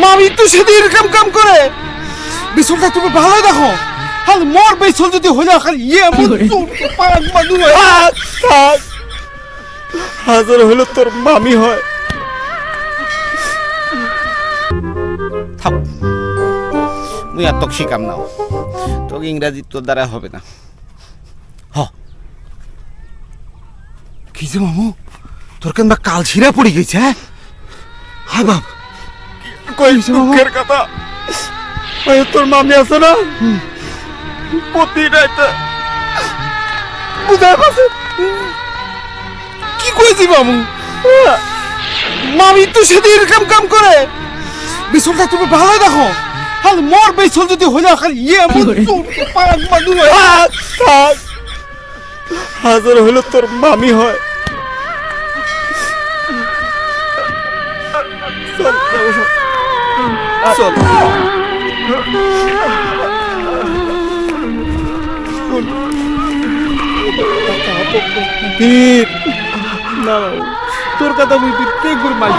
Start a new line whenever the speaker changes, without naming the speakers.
মামি তো সেদিন এরকম কাম করে। বিছলটা তুমি ভালো দেখো। হাল মোর বিছল যদি হয়ে যাও খালি ইয়ে হাজার হলো তোর মামি হয়। থাক মুই আর তোকে শিকাম নাও তোকে ইংরাজি তোর দ্বারা হবে না। হ। কি যে মামু? তোর কেন বা কাল ছিঁড়া পড়ে গেছে হ্যাঁ? হায় বাপ। কই? মুখের কথা। ওই তোর মামি আছে না? প্রতি রাইতে। বুঝায় পাশে কি কইছি মামু? মামি তো সেদিন এরকম কাম করে। বিছলটা তুমি ভালো দেখো। হাল মোর বিছল যদি হয়ে যাও খালি ইয়ে মন পাক মানু থাক হাজার হলো তোর মামি হয়। চল তোর কথা বুঝতে গুড় মাইজ